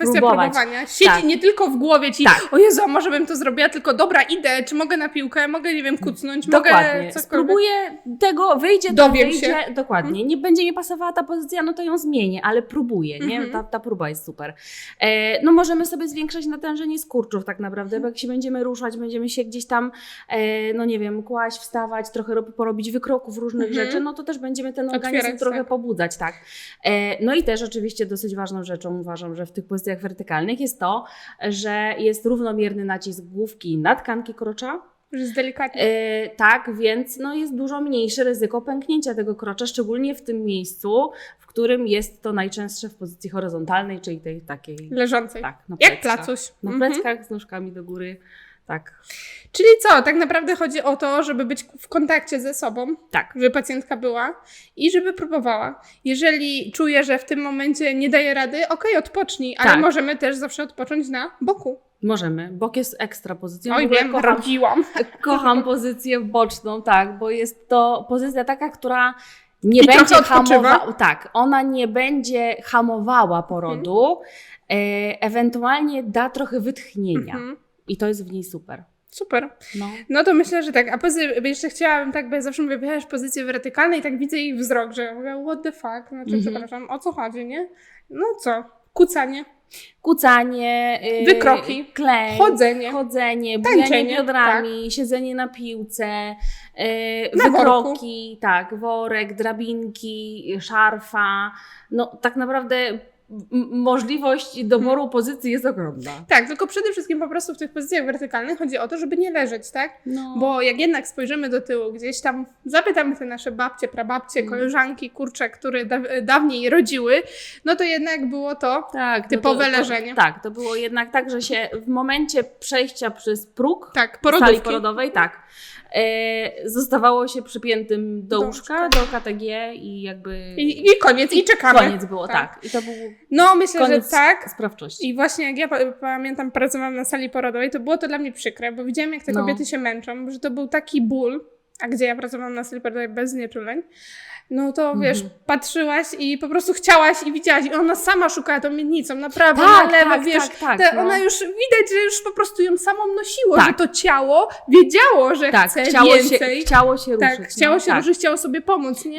kwestia próbować. próbowania. Siedzi Tak. nie tylko w głowie ci, Tak. o Jezu, może bym to zrobiła, tylko dobra, idę, czy mogę na piłkę, mogę, nie wiem, kucnąć, Dokładnie. mogę cokolwiek. Spróbuję tego, wyjdzie, to Dowiem wyjdzie. się. Dokładnie. Nie będzie mi pasowała ta pozycja, no to ją zmienię, ale próbuję, nie? Mhm. Ta, ta próba jest super. E, no możemy sobie zwiększać natężenie skurczów tak naprawdę, bo jak się będziemy ruszać, będziemy się gdzieś tam, e, no nie wiem, kłaść, wstawać, trochę rob, porobić wykroków różnych Mhm. rzeczy, no to też będziemy ten Otwierać, organizm trochę tak. pobudzać, tak. E, no i też oczywiście dosyć ważną rzeczą uważam, że w tych pozycjach wertykalnych jest to, że jest równomierny nacisk główki na tkanki krocza, Że jest delikatnie. E, tak, więc no jest dużo mniejsze ryzyko pęknięcia tego krocza, szczególnie w tym miejscu, w którym jest to najczęstsze w pozycji horyzontalnej, czyli tej takiej. Leżącej. Tak, na Jak pleckach. placuś. Na Mhm. pleckach z nóżkami do góry. Tak, Czyli co? Tak naprawdę chodzi o to, żeby być w kontakcie ze sobą, tak. żeby pacjentka była i żeby próbowała. Jeżeli czuje, że w tym momencie nie daje rady, okej, odpocznij, ale Tak. możemy też zawsze odpocząć na boku. Możemy. Bok jest ekstra pozycją. W Oj, ogóle wiem, kocham, robiłam. kocham pozycję boczną, tak, bo jest to pozycja taka, która nie I będzie trochę odpoczywa. hamowała. Tak, ona nie będzie hamowała porodu, e, ewentualnie da trochę wytchnienia. Mhm. I to jest w niej super. Super. No. No to myślę, że tak. A poza jeszcze chciałabym tak, bo ja zawsze mówię, bierzesz pozycję wertykalną i tak widzę ich wzrok, że mówię, what the fuck, znaczy, Mhm. przepraszam, o co chodzi, nie? No co? Kucanie, kucanie, yy, Wykroki, klej, chodzenie. chodzenie, bujanie biodrami, siedzenie na piłce, yy, Na wykroki, tak, worek, drabinki, szarfa. No tak naprawdę możliwość doboru pozycji jest ogromna. Tak, tylko przede wszystkim po prostu w tych pozycjach wertykalnych chodzi o to, żeby nie leżeć, tak? No. Bo jak jednak spojrzymy do tyłu, gdzieś tam zapytamy te nasze babcie, prababcie, Mm. koleżanki, kurcze, które da dawniej rodziły, no to jednak było to tak, typowe to, to, leżenie. Tak, to było jednak tak, że się w momencie przejścia przez próg tak, sali porodowej, tak. E, zostawało się przypiętym do Do łóżka, do KTG i jakby I, I koniec, i czekamy. koniec było, tak. I to był No myślę, że tak. sprawczości. I właśnie jak ja pa- pamiętam, pracowałam na sali porodowej, to było to dla mnie przykre, bo widziałam, jak te No. kobiety się męczą, że to był taki ból, a gdzie ja pracowałam na sali porodowej bez znieczuleń, no to wiesz, Mhm. patrzyłaś i po prostu chciałaś i widziałaś i ona sama szukała tą miednicą, naprawdę, Tak, na lewo, tak, wiesz, tak, tak, no. ona już, widać, że już po prostu ją samą nosiło, Tak. że to ciało wiedziało, że tak, chce chciało więcej. się, chciało się ruszyć. tak, chciało no, się tak. ruszyć, chciało sobie pomóc, nie?